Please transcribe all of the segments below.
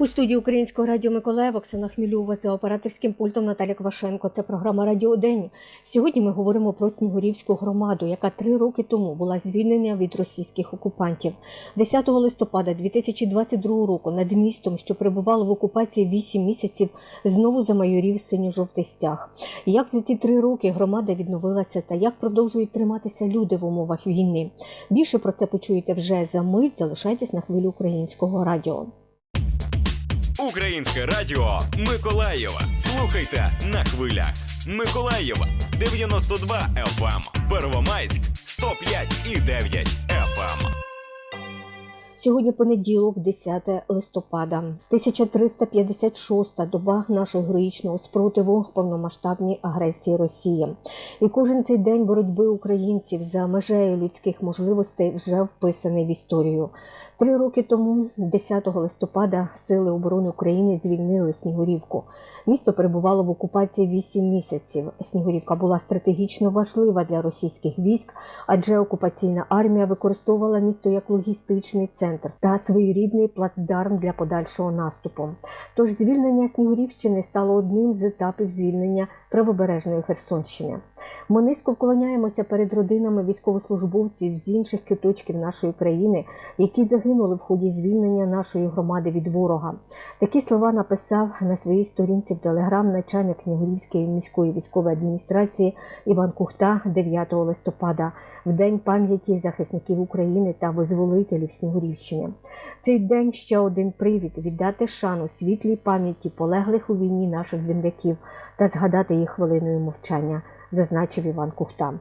У студії Українського радіо Миколаїв Оксана Хмілюва за операторським пультом Наталя Квашенко. Це програма Радіо День. Сьогодні ми говоримо про Снігурівську громаду, яка три роки тому була звільнена від російських окупантів. 10 листопада 2022 року над містом, що перебувало в окупації 8 місяців, знову замайорів синьо-жовтий стяг. Як за ці три роки громада відновилася та як продовжують триматися люди в умовах війни? Більше про це почуєте вже за мить. Залишайтесь на хвилі українського радіо. Українське радіо Миколаєва. Слухайте на хвилях. Миколаєва 92 FM, Первомайськ 105 і 9 FM. Сьогодні понеділок, 10 листопада, 1356-та доба нашого героїчного спротиву повномасштабній агресії Росії. І кожен цей день боротьби українців за межею людських можливостей вже вписаний в історію. Три роки тому, 10 листопада, сили оборони України звільнили Снігурівку. Місто перебувало в окупації 8 місяців. Снігурівка була стратегічно важлива для російських військ, адже окупаційна армія використовувала місто як логістичний центр та своєрідний плацдарм для подальшого наступу. Тож звільнення Снігурівщини стало одним з етапів звільнення правобережної Херсонщини. Ми низько вклоняємося перед родинами військовослужбовців з інших куточків нашої країни, які загинули в ході звільнення нашої громади від ворога. Такі слова написав на своїй сторінці в телеграм начальник Снігурівської міської військової адміністрації Іван Кухта 9 листопада, в день пам'яті захисників України та визволителів Снігурівщини. Цей день ще один привід віддати шану світлій пам'яті полеглих у війні наших земляків та згадати їх хвилиною мовчання, зазначив Іван Кухта.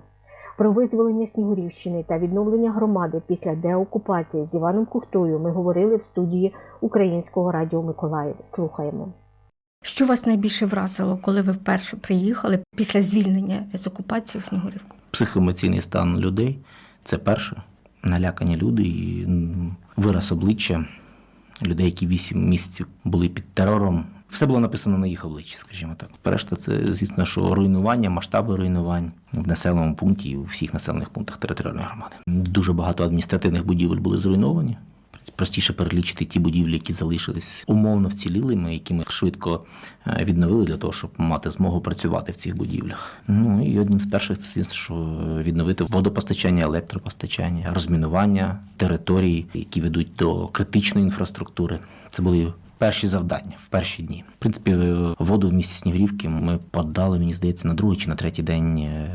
Про визволення Снігурівщини та відновлення громади після деокупації з Іваном Кухтою ми говорили в студії Українського радіо Миколаїв. Слухаємо. Що вас найбільше вразило, коли ви вперше приїхали після звільнення з окупації в Снігурівку? Психоемоційний стан людей це перше. Налякані люди і вираз обличчя людей, які вісім місяців були під терором. Все було написано на їх обличчі, скажімо так. Решта це, звісно, що руйнування, масштаби руйнувань в населеному пункті і у всіх населених пунктах територіальної громади. Дуже багато адміністративних будівель були зруйновані. Простіше перелічити ті будівлі, які залишились умовно вцілілими, які ми швидко е, відновили для того, щоб мати змогу працювати в цих будівлях. Ну і одним з перших це звісно, що відновити водопостачання, електропостачання, розмінування територій, які ведуть до критичної інфраструктури. Це були перші завдання в перші дні. В принципі, е, воду в місті Снігурівки ми подали, мені здається, на другий чи на третій день е,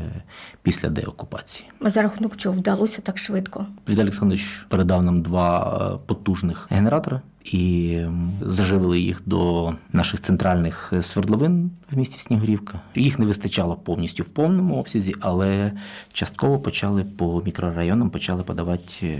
після деокупації. А за рахунок чого вдалося так швидко? Віталій Олександрович передав нам два е, потужних генератори і заживили їх до наших центральних свердловин в місті Снігурівка. Їх не вистачало повністю в повному обсязі, але частково почали по мікрорайонам почали подавати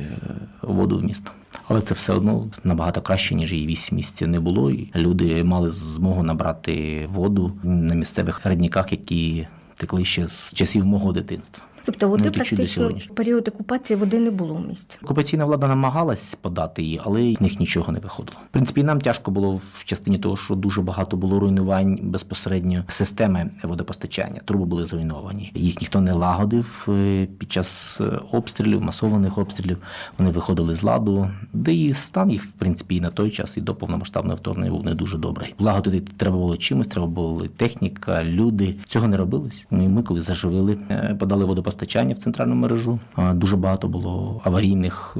воду в місто. Але це все одно набагато краще, ніж її 8 місяців не було. І люди мали змогу набрати воду на місцевих родниках, які текли ще з часів мого дитинства. Тобто води Ну, практично в період окупації води не було в місті. Окупаційна влада намагалась подати її, але з них нічого не виходило. В принципі, і нам тяжко було в частині того, що дуже багато було руйнувань безпосередньо системи водопостачання. Труби були зруйновані. Їх ніхто не лагодив е, під час е, обстрілів, масованих обстрілів. Вони виходили з ладу. Де і стан їх, в принципі, і на той час, і до повномасштабного вторгнення був не дуже добрий. Лагодити треба було чимось, треба було техніка, люди. Цього не робилось. Ми, ми коли заживили, е, подали водопостачання в центральну мережу. Дуже багато було аварійних е,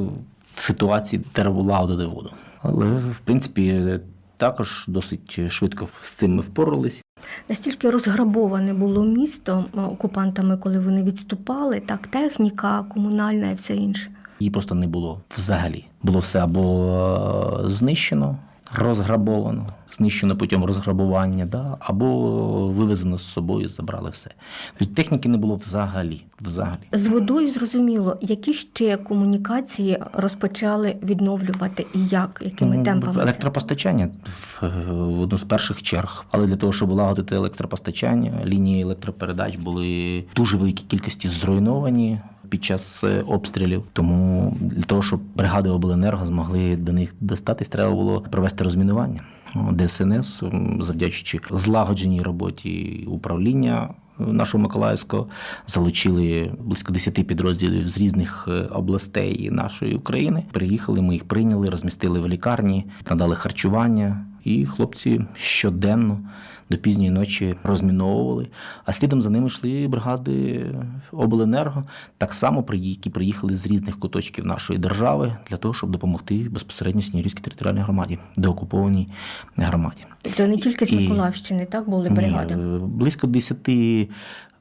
ситуацій, де треба було лагодити воду. Але в принципі також досить швидко з цим ми впоралися. Настільки розграбоване було місто окупантами, коли вони відступали, так техніка, комунальна і все інше. Її просто не було взагалі. Було все або е, знищено, розграбовано, знищено путем розграбування, да, або вивезено з собою, забрали все. Тобто техніки не було взагалі. взагалі. З водою зрозуміло, які ще комунікації розпочали відновлювати і як, якими Ну, темпами. Електропостачання в, в одну з перших черг. Але для того, щоб лагодити електропостачання, лінії електропередач були дуже великій кількості зруйновані. Під час е, обстрілів, тому для того, щоб бригади обленерго змогли до них достатись, треба було провести розмінування. ДСНС, завдячуючи злагодженій роботі управління нашого Миколаївського залучили близько 10 підрозділів з різних е, областей нашої України. Приїхали, ми їх прийняли, розмістили в лікарні, надали харчування, і хлопці щоденно до пізньої ночі розміновували. А слідом за ними йшли бригади обленерго, так само які приїхали з різних куточків нашої держави для того, щоб допомогти безпосередньо Снігурівській територіальній громаді, деокупованій громаді. Тобто не тільки з І- Миколаївщини, так були бригади. Ні, е, близько 10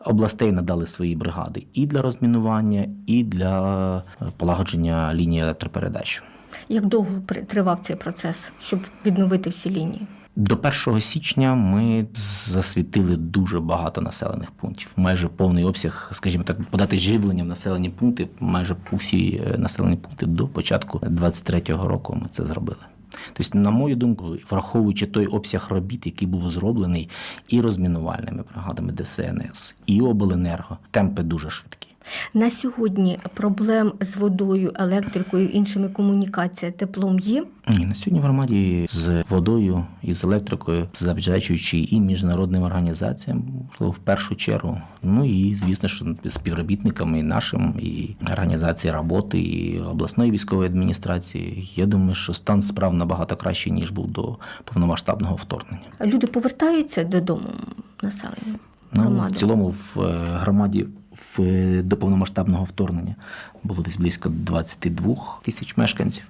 областей надали свої бригади і для розмінування, і для е, полагодження лінії електропередач. Як довго тривав цей процес, щоб відновити всі лінії? До 1 січня ми засвітили дуже багато населених пунктів. Майже повний обсяг, скажімо так, подати живлення в населені пункти, майже усі е, населені пункти до початку 23-го року ми це зробили. Тобто, на мою думку, враховуючи той обсяг робіт, який був зроблений і розмінувальними бригадами ДСНС, і обленерго, темпи дуже швидкі. На сьогодні проблем з водою, електрикою, іншими комунікаціями, теплом є. Ні, на сьогодні в громаді з водою і з електрикою, завдячуючи і міжнародним організаціям, в першу чергу. Ну і звісно, що співробітниками і нашим, і організації роботи, і обласної військової адміністрації. Я думаю, що стан справ набагато кращий, ніж був до повномасштабного вторгнення. Люди повертаються додому населення. Ну, в цілому в е, громаді в е, до повномасштабного вторгнення було десь близько 22 тисяч мешканців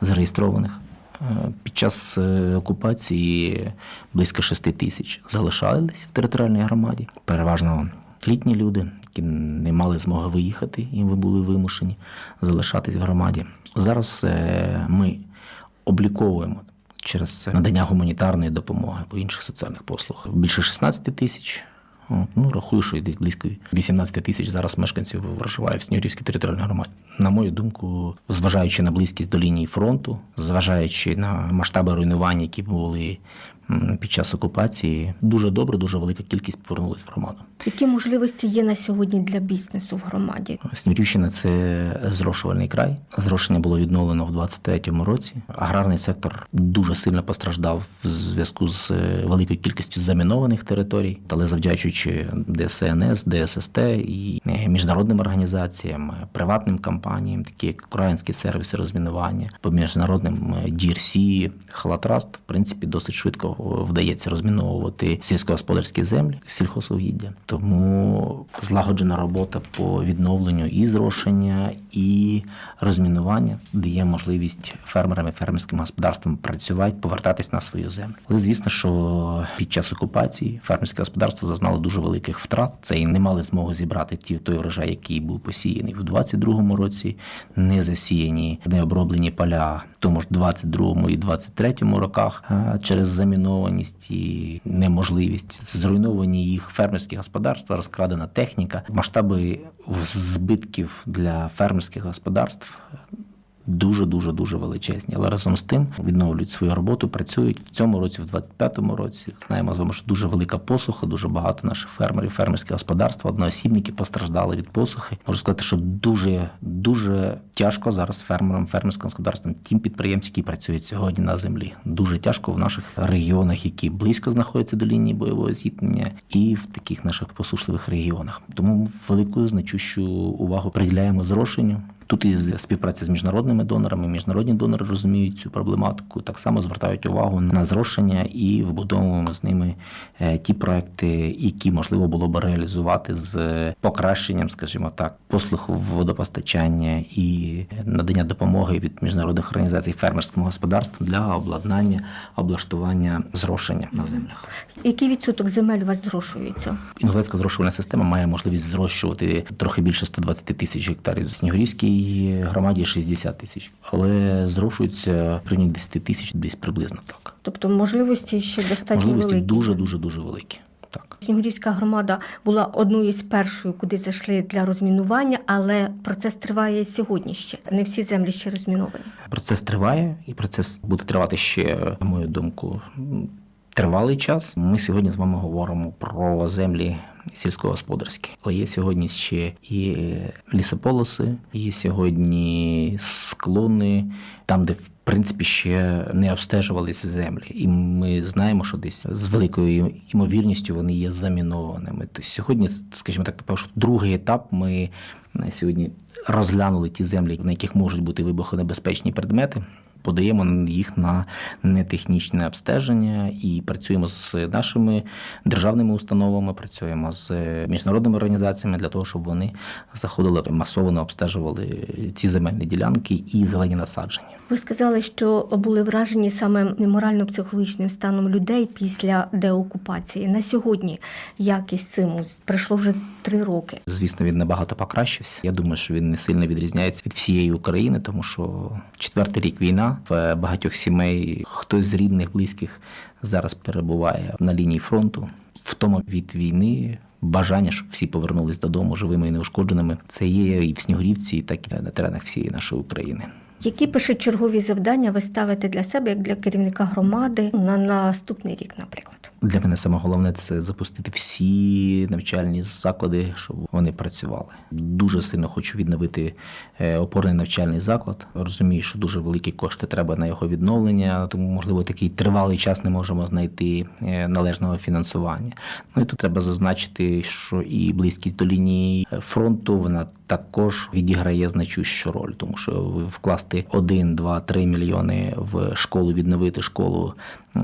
зареєстрованих. Е, Під час е, окупації близько 6 тисяч залишались в територіальній громаді. Переважно літні люди, які не мали змоги виїхати, і ви були вимушені залишатись в громаді. Зараз ми обліковуємо через надання гуманітарної допомоги або інших соціальних послуг більше 16 тисяч. Ну, рахую, що десь близько 18 тисяч зараз мешканців проживає в Снігурівській територіальній громаді. На мою думку, зважаючи на близькість до лінії фронту, зважаючи на масштаби руйнувань, які були під час окупації, дуже добре, дуже велика кількість повернулась в громаду. Які можливості є на сьогодні для бізнесу в громаді? Снігурівщина – це зрошувальний край. Зрошення було відновлено в 23-му році. Аграрний сектор дуже сильно постраждав в зв'язку з е, великою кількістю замінованих територій, але завдячуючи ДСНС, ДССТ і е, міжнародним організаціям, приватним компаніям, такі як українські сервіси розмінування, по міжнародним DRC, Халатраст, в принципі, досить швидко е, вдається розміновувати сільськогосподарські землі, сільхозвугіддя. Тому злагоджена робота по відновленню і зрошення, і розмінування дає можливість фермерам і фермерським господарствам працювати, повертатись на свою землю. Але звісно, що під час окупації фермерське господарство зазнало дуже великих втрат. Це і не мали змогу зібрати ті той врожай, який був посіяний в 22-му році, не засіяні, не оброблені поля тому ж 22-му і 23-му роках через замінованість і неможливість зруйновані їх фермерські господарства, розкрадена техніка, масштаби збитків для фермерських господарств. Дуже дуже дуже величезні, але разом з тим відновлюють свою роботу, працюють в цьому році, в 25-му році. Знаємо з вами, що дуже велика посуха, дуже багато наших фермерів, фермерське господарства, одноосібники постраждали від посухи. Можу сказати, що дуже дуже тяжко зараз фермерам, фермерським господарствам, тим підприємцям, які працюють сьогодні на землі. Дуже тяжко в наших регіонах, які близько знаходяться до лінії бойового зіткнення, і в таких наших посушливих регіонах. Тому велику значущу увагу приділяємо зрошенню. Тут і співпраця з міжнародними донорами. Міжнародні донори розуміють цю проблематику, так само звертають увагу на зрошення і вибудовуємо з ними е, ті проекти, які можливо було б реалізувати з покращенням, скажімо так, послуг водопостачання і надання допомоги від міжнародних організацій фермерським господарствам для обладнання, облаштування зрошення на землях. Який відсоток земель у вас зрошується? Інгулецька зрошувальна система має можливість зрощувати трохи більше 120 тисяч гектарів. В Снігурівській громаді 60 тисяч, але зрошується в районі 10 тисяч, десь приблизно так. Тобто можливості ще достатньо Можливості великі. дуже дуже дуже великі. Так. Снігурівська громада була одною з першою, куди зайшли для розмінування, але процес триває сьогодні ще. Не всі землі ще розміновані. Процес триває, і процес буде тривати ще, на мою думку, тривалий час. Ми сьогодні з вами говоримо про землі сільськогосподарські. Але є сьогодні ще і лісополоси, є сьогодні склони, там, де в принципі ще не обстежувалися землі, і ми знаємо, що десь з великою ймовірністю вони є замінованими. Тобто сьогодні, скажімо так, що другий етап ми на сьогодні розглянули ті землі, на яких можуть бути вибухонебезпечні предмети. Подаємо їх на нетехнічне обстеження і працюємо з нашими державними установами, працюємо з міжнародними організаціями для того, щоб вони заходили масово обстежували ці земельні ділянки і зелені насадження. Ви сказали, що були вражені саме морально-психологічним станом людей після деокупації. На сьогодні якість циму пройшло вже три роки. Звісно, він набагато покращився. Я думаю, що він не сильно відрізняється від всієї України, тому що четвертий рік війна в багатьох сімей хтось з рідних, близьких зараз перебуває на лінії фронту. Втома від війни, бажання, щоб всі повернулись додому живими і неушкодженими. Це є і в Снігурівці, так і на теренах всієї нашої України. Які першочергові завдання ви ставите для себе як для керівника громади на наступний рік, наприклад? Для мене саме головне це запустити всі навчальні заклади, щоб вони працювали. Дуже сильно хочу відновити е, опорний навчальний заклад. Розумію, що дуже великі кошти треба на його відновлення, тому можливо такий тривалий час не можемо знайти е, належного фінансування. Ну і тут треба зазначити, що і близькість до лінії фронту вона також відіграє значущу роль, тому що вкласти 1, 2, 3 мільйони в школу, відновити школу,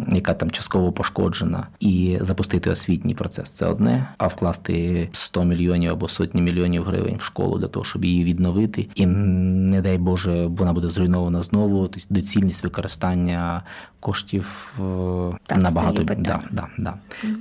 яка там частково пошкоджена, і запустити освітній процес це одне. А вкласти 100 мільйонів або сотні мільйонів гривень в школу для того, щоб її відновити, і не дай Боже, вона буде зруйнована знову. Тобто доцільність використання коштів е, Так, набагато да, да, да.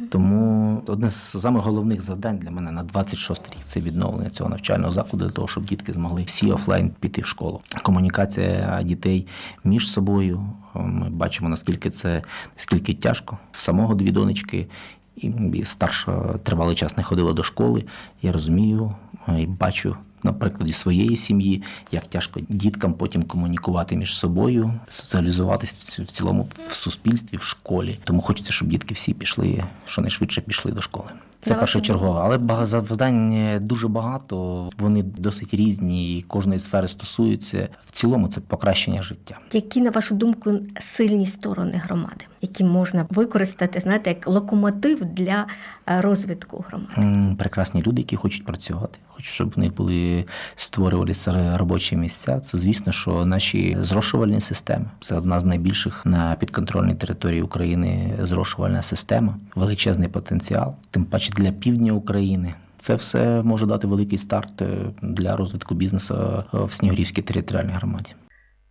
Тому одне з самих головних завдань для мене на 26 рік це відновлення цього навчального закладу для того, щоб дітки змогли всі офлайн піти в школу. Комунікація дітей між собою. Ми бачимо наскільки це наскільки тяжко. Самого дві донечки. І старша тривалий час не ходила до школи. Я розумію е, і бачу на прикладі своєї сім'ї, як тяжко діткам потім комунікувати між собою, соціалізуватися в цілому в суспільстві, в школі. Тому хочеться, щоб дітки всі пішли, щонайшвидше пішли до школи. Це першочергове, але завдань е, дуже багато. Вони досить різні, і кожної сфери стосуються. В цілому це покращення життя. Які, на вашу думку, сильні сторони громади, які можна використати, знаєте, як локомотив для е, розвитку громади? Прекрасні люди, які хочуть працювати, хочуть, щоб в них були створювалися робочі місця. Це звісно, що наші зрошувальні системи це одна з найбільших на підконтрольній території України зрошувальна система, величезний потенціал, тим паче для півдня України. Це все може дати великий старт е, для розвитку бізнесу е, в Снігурівській територіальній громаді.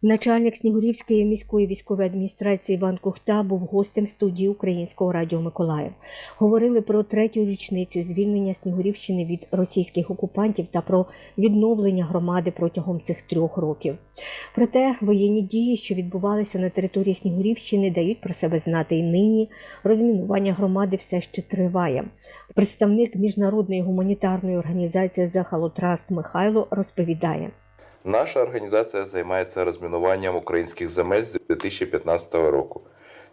Начальник Снігурівської міської військової адміністрації Іван Кухта був гостем студії Українського радіо Миколаїв. Говорили про третю річницю звільнення Снігурівщини від російських окупантів та про відновлення громади протягом цих трьох років. Проте воєнні дії, що відбувалися на території Снігурівщини, дають про себе знати і нині. Розмінування громади все ще триває. Представник міжнародної гуманітарної організації Захалотраст Михайло розповідає. Наша організація займається розмінуванням українських земель з 2015 року.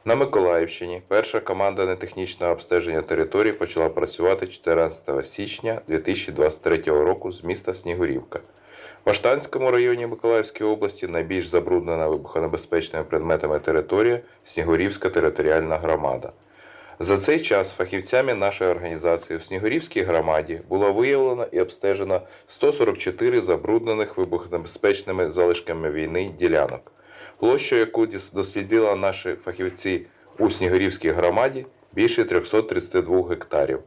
На Миколаївщині перша команда нетехнічного обстеження території почала працювати 14 січня 2023 року з міста Снігурівка. В Аштанському районі Миколаївської області найбільш забруднена вибухонебезпечними предметами територія Снігурівська територіальна громада. За цей час фахівцями нашої організації у Снігурівській громаді було виявлено і обстежено 144 забруднених вибухонебезпечними залишками війни ділянок. Площу, яку дослідили наші фахівці у Снігурівській громаді, більше 332 гектарів.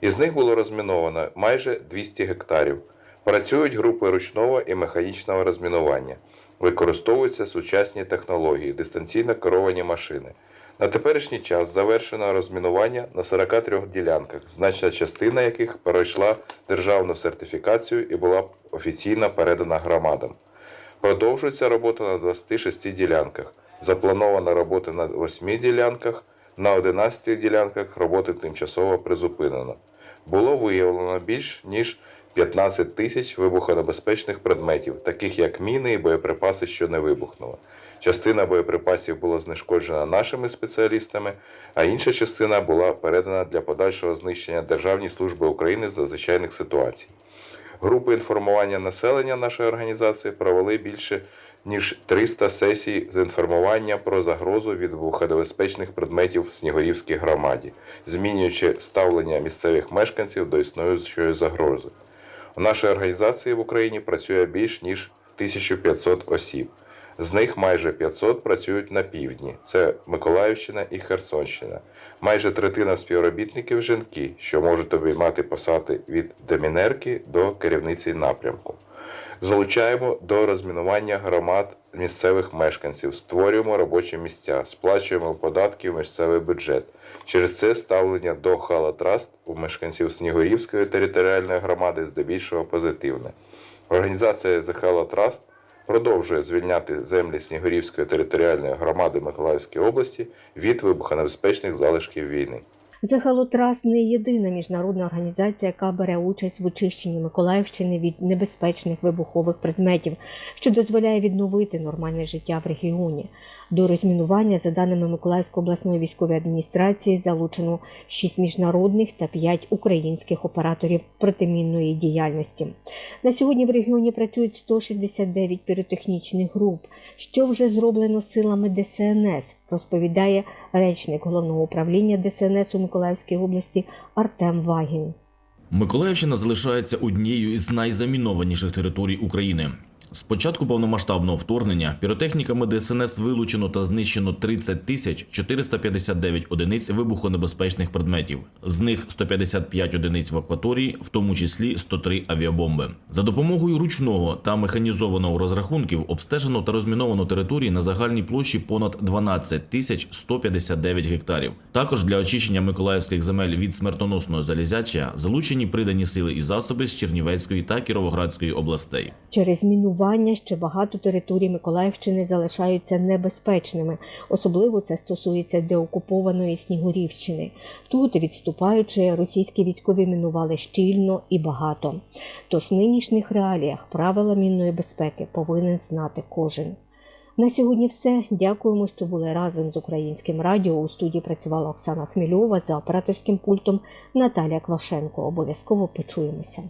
Із них було розміновано майже 200 гектарів. Працюють групи ручного і механічного розмінування. Використовуються сучасні технології, дистанційно керовані машини. На теперішній час завершено розмінування на 43 ділянках, значна частина яких пройшла державну сертифікацію і була офіційно передана громадам. Продовжується робота на 26 ділянках. Запланована робота на 8 ділянках, на 11 ділянках роботи тимчасово призупинено. Було виявлено більш ніж 15 тисяч вибухонебезпечних предметів, таких як міни і боєприпаси, що не вибухнули. Частина боєприпасів була знешкоджена нашими спеціалістами, а інша частина була передана для подальшого знищення Державній служби України з надзвичайних ситуацій. Групи інформування населення нашої організації провели більше ніж 300 сесій з інформування про загрозу від вибухонебезпечних предметів в Снігурівській громаді, змінюючи ставлення місцевих мешканців до існуючої загрози. У нашій організації в Україні працює більш ніж 1500 осіб. З них майже 500 працюють на півдні. Це Миколаївщина і Херсонщина. Майже третина співробітників жінки, що можуть обіймати посади від демінерки до керівниці напрямку. Залучаємо до розмінування громад місцевих мешканців, створюємо робочі місця, сплачуємо податки в місцевий бюджет. Через це ставлення до Халатраст у мешканців Снігурівської територіальної громади здебільшого позитивне. Організація The Trust продовжує звільняти землі Снігурівської територіальної громади Миколаївської області від вибухонебезпечних залишків війни. Захалотрас не єдина міжнародна організація, яка бере участь в очищенні Миколаївщини від небезпечних вибухових предметів, що дозволяє відновити нормальне життя в регіоні. До розмінування, за даними Миколаївської обласної військової адміністрації, залучено 6 міжнародних та 5 українських операторів протимінної діяльності. На сьогодні в регіоні працюють 169 піротехнічних груп, що вже зроблено силами ДСНС, розповідає речник головного управління ДСНС у Миколаївській області Артем Вагін. Миколаївщина залишається однією із найзамінованіших територій України. З початку повномасштабного вторгнення піротехніками ДСНС вилучено та знищено 30 тисяч 459 одиниць вибухонебезпечних предметів. З них 155 одиниць в акваторії, в тому числі 103 авіабомби. За допомогою ручного та механізованого розрахунків обстежено та розміновано території на загальній площі понад 12 тисяч 159 гектарів. Також для очищення миколаївських земель від смертоносного залізяча залучені придані сили і засоби з Чернівецької та Кіровоградської областей. Через мінування ще багато територій Миколаївщини залишаються небезпечними. Особливо це стосується деокупованої Снігурівщини. Тут, відступаючи, російські військові мінували щільно і багато. Тож в нинішніх реаліях правила мінної безпеки повинен знати кожен. На сьогодні все. Дякуємо, що були разом з українським радіо. У студії працювала Оксана Хмільова за операторським пультом Наталія Квашенко. Обов'язково почуємося.